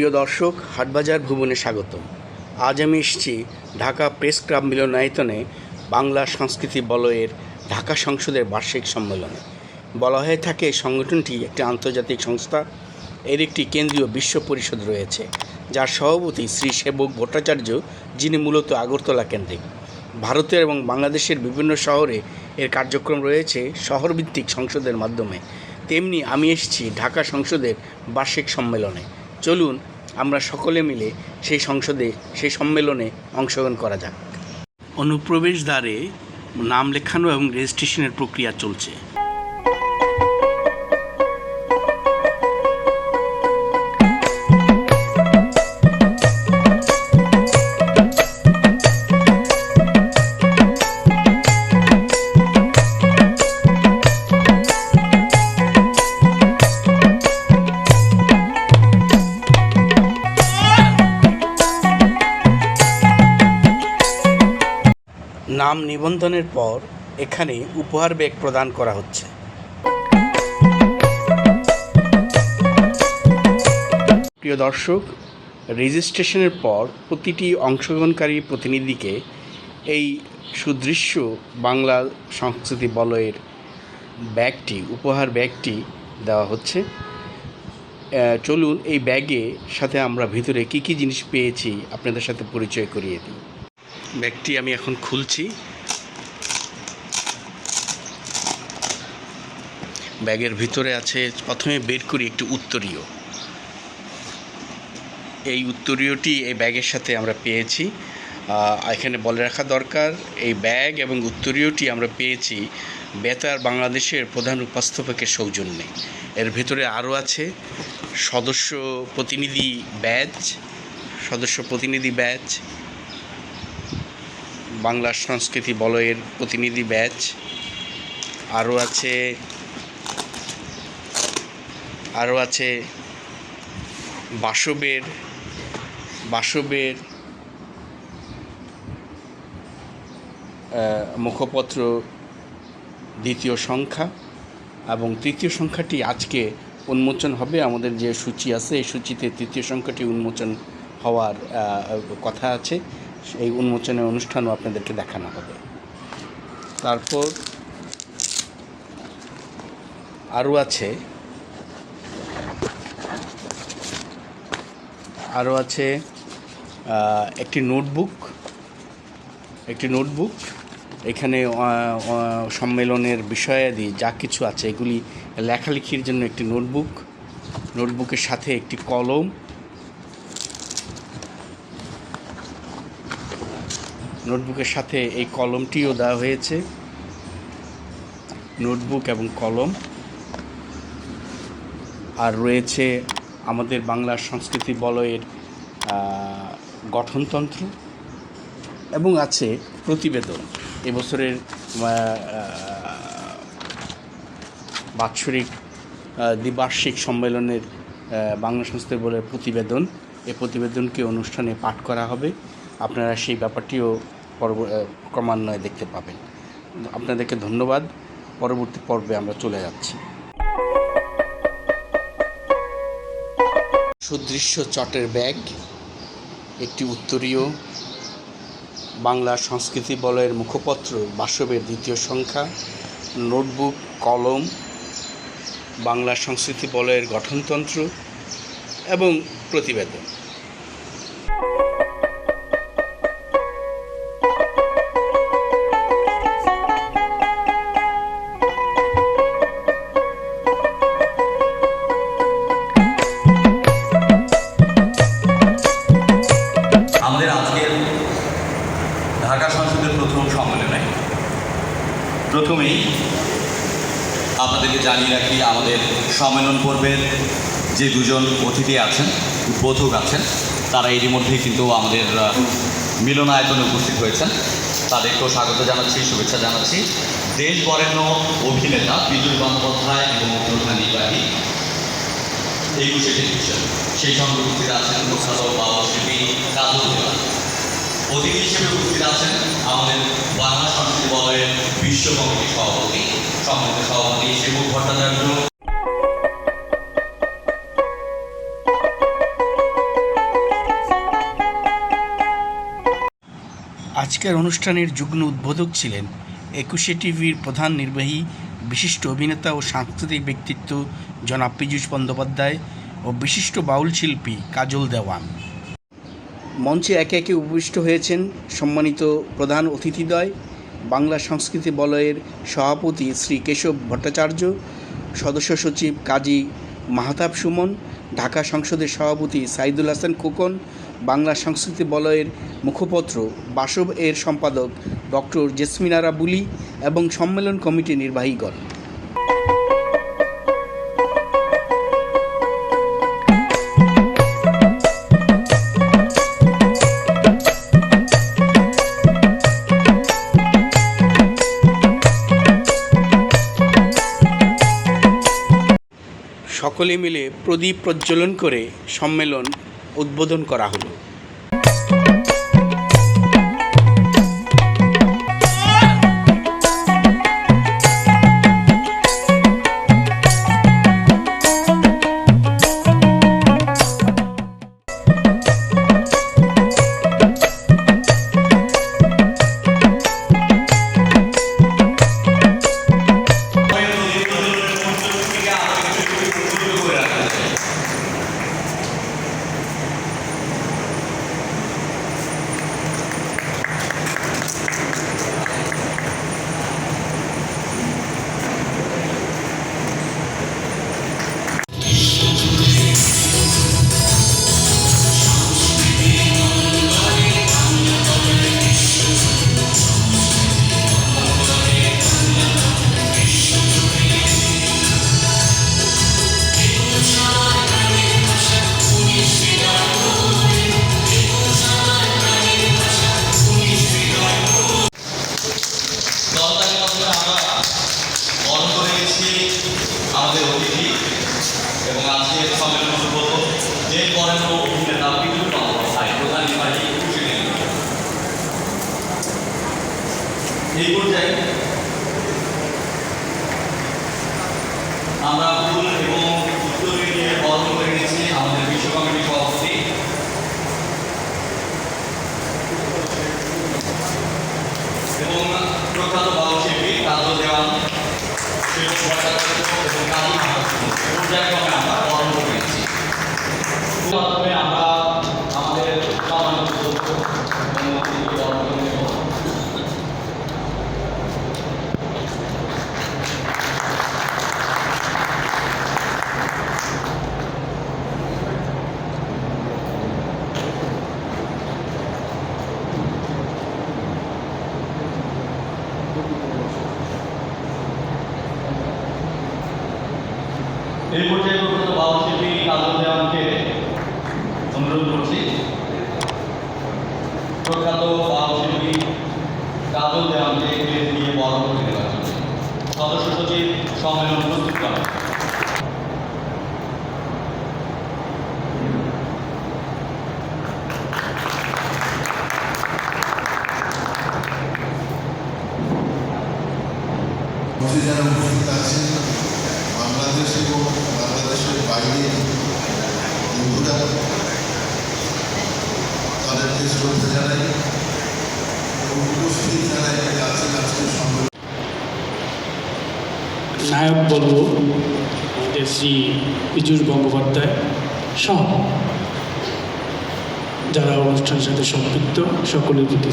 প্রিয় দর্শক, হাটবাজার ভুবনে স্বাগত আজ আমি এসেছি ঢাকা প্রেস ক্লাব মিলনায়তনে বাংলা সংস্কৃতি বলয়ের ঢাকা সংসদের বার্ষিক সম্মেলনে। বলা হয়ে থাকে সংগঠনটি একটি আন্তর্জাতিক সংস্থা, এর একটি কেন্দ্রীয় বিশ্ব পরিষদ রয়েছে, যার সভাপতি শ্রী সেবক ভট্টাচার্য, যিনি মূলত আগরতলা কেন্দ্রিক। ভারতের এবং বাংলাদেশের বিভিন্ন শহরে এর কার্যক্রম রয়েছে শহরভিত্তিক সংসদের মাধ্যমে। তেমনি আমি এসেছি ঢাকা সংসদের বার্ষিক সম্মেলনে। চলুন আমরা সকলে মিলে সেই সংসদে, সেই সম্মেলনে অংশগ্রহণ করা যাক। অনুপ্রবেশ দ্বারে নাম লেখানো এবং রেজিস্ট্রেশনের প্রক্রিয়া চলছে। নাম নিবন্ধনের পর এখানে উপহার ব্যাগ প্রদান করা হচ্ছে। প্রিয় দর্শক, রেজিস্ট্রেশনের পর প্রতিটি অংশগ্রহণকারী প্রতিনিধিকে এই সুদৃশ্য বাংলা সংস্কৃতি বলয়ের ব্যাগটি, উপহার ব্যাগটি দেওয়া হচ্ছে। চলুন এই ব্যাগে সাথে আমরা ভিতরে কি কি জিনিস পেয়েছি আপনাদের সাথে পরিচয় করিয়ে দিই। ব্যাগটি আমি এখন খুলছি। ব্যাগের ভিতরে আছে, প্রথমে বের করি একটি উত্তরীয়। এই উত্তরীয়টি এই ব্যাগের সাথে আমরা পেয়েছি। এখানে বলে রাখা দরকার, এই ব্যাগ এবং উত্তরীয়টি আমরা পেয়েছি বেতার বাংলাদেশের প্রধান উপস্থাপকের সৌজন্যে। এর ভিতরে আরও আছে, সদস্য প্রতিনিধি ব্যাচ, সদস্য প্রতিনিধি ব্যাচ বাংলা সংস্কৃতি বলয়ের প্রতিনিধি ব্যাচ। আরও আছে আরও আছে বাসবের বাসবের মুখপত্র দ্বিতীয় সংখ্যা এবং তৃতীয় সংখ্যাটি আজকে উন্মোচন হবে। আমাদের যে সূচি আছে, এই সূচিতে তৃতীয় সংখ্যাটি উন্মোচন হওয়ার কথা আছে। এই উন্মোচনের অনুষ্ঠানও আপনাদেরকে দেখানো হবে। তারপর আরও আছে আরও আছে একটি নোটবুক একটি নোটবুক। এখানে সম্মেলনের বিষয়াদি যা কিছু আছে, এগুলি লেখালেখির জন্য একটি নোটবুক। নোটবুকের সাথে একটি কলম। নোটবুকের সাথে এই কলমটিও দেওয়া হয়েছে। নোটবুক এবং কলম। আর রয়েছে আমাদের বাংলা সংস্কৃতি বলয়ের গঠনতন্ত্র এবং আছে প্রতিবেদন। এবছরের বাৎসরিক দ্বিবার্ষিক সম্মেলনের বাংলা সংস্কৃতি বলের প্রতিবেদন। এই প্রতিবেদনকে অনুষ্ঠানে পাঠ করা হবে। আপনারা সেই ব্যাপারটিও পরব ক্রমান্বয়ে দেখতে পাবেন। আপনাদেরকে ধন্যবাদ। পরবর্তী পর্বে আমরা চলে যাচ্ছি। সুদৃশ্য চটের ব্যাগ, একটি উত্তরীয় বাংলা সংস্কৃতি বলয়ের মুখপত্র, বাসবের দ্বিতীয় সংখ্যা, নোটবুক, কলম, বাংলা সংস্কৃতি বলয়ের গঠনতন্ত্র এবং প্রতিবেদন। প্রথমেই আপনাদেরকে জানিয়ে রাখি, আমাদের সম্মেলন পর্বের যে দুজন অতিথি আছেন, উদ্বোধক আছেন, তারা এরই মধ্যে কিন্তু আমাদের মিলনায়তনে উপস্থিত হয়েছেন। তাদেরকেও স্বাগত জানাচ্ছি, শুভেচ্ছা জানাচ্ছি। দেশ বরেণ্য অভিনেতা বিজয় বন্দ্যোপাধ্যায় এবং প্রধান নির্বাহী একুশে টেলিভিশন সেই সঙ্গে উপস্থিত আছেন প্রখ্যাত বাবা শিল্পী কাজল দেওয়ান অতিথি হিসেবে উপস্থিত আছেন আমাদের বাংলা সংস্কৃতি বিশ্ব কমিটির সভাপতি, সম্মানিত সভাপতি ভট্টাচার্য। আজকের অনুষ্ঠানের যুগ্ম উদ্বোধক ছিলেন একুশে টিভির প্রধান নির্বাহী, বিশিষ্ট অভিনেতা ও সাংস্কৃতিক ব্যক্তিত্ব জনাব পীযূষ বন্দ্যোপাধ্যায় ও বিশিষ্ট বাউল শিল্পী কাজল দেওয়ান। মঞ্চে একে একে উপবিষ্ট হয়েছেন সম্মানিত প্রধান অতিথিদ্বয়, বাংলা সংস্কৃতি বলয়ের সভাপতি শ্রী কেশব ভট্টাচার্য, সদস্য সচিব কাজী মাহতাব সুমন, ঢাকা সংসদের সভাপতি সাইদুল হাসান খোকন, বাংলা সংস্কৃতি বলয়ের মুখপত্র, বাসব এর সম্পাদক ডক্টর জেসমিনারা বুলি এবং সম্মেলন কমিটির নির্বাহীগণ। সকলে মিলে প্রদীপ প্রজ্বলন করে সম্মেলন উদ্বোধন করা হলো। গেছি আমাদের অতিথি এবং আজকের সম্মেলন হতো যে বরেণ্য অভিনেতা বিদ্যুৎ বন্দ্যোপাধ্যায় প্রধান নির্বাহী এই পর্যায়ে আমরা ফুল এবং উত্তর দিয়ে বরণ করে গেছি আমাদের বিশ্ব কমিটির সভাপতি এবং প্রখ্যাত বাউল শিল্পী কাজল দেওয়ান শিল্প ভট্টাচার্য এবং কাজী মাহাত্ম পর্যায়ক্রমে আমরা বরণ করে নিচ্ছি মাধ্যমে আমরা আমাদের সম্মানিত অধ্যক্ষ এবং অতিথিকে বরণ করে নেব। এই পর্যায়ে প্রখ্যাত বাউল শিল্পী কাজল দেওয়ানকে অনুরোধ করছি প্রখ্যাত বাউল শিল্পী কাজল দেওয়ানকে ক্রেজ দিয়ে বরণ করে দেওয়ার সদস্য সচিব সম্মেলন প্রস্তুত করেন। বাংলাদেশ এবং বাংলাদেশের বাইরে বন্ধুরা তাদেরকে শ্রদ্ধা জানাই উপস্থিত সম্মেলন। নায়ক বলব, আমাদের শ্রী পীযূষ গঙ্গোপাধ্যায় সহ যারা অনুষ্ঠানের সাথে সম্পৃক্ত, সকলের প্রতি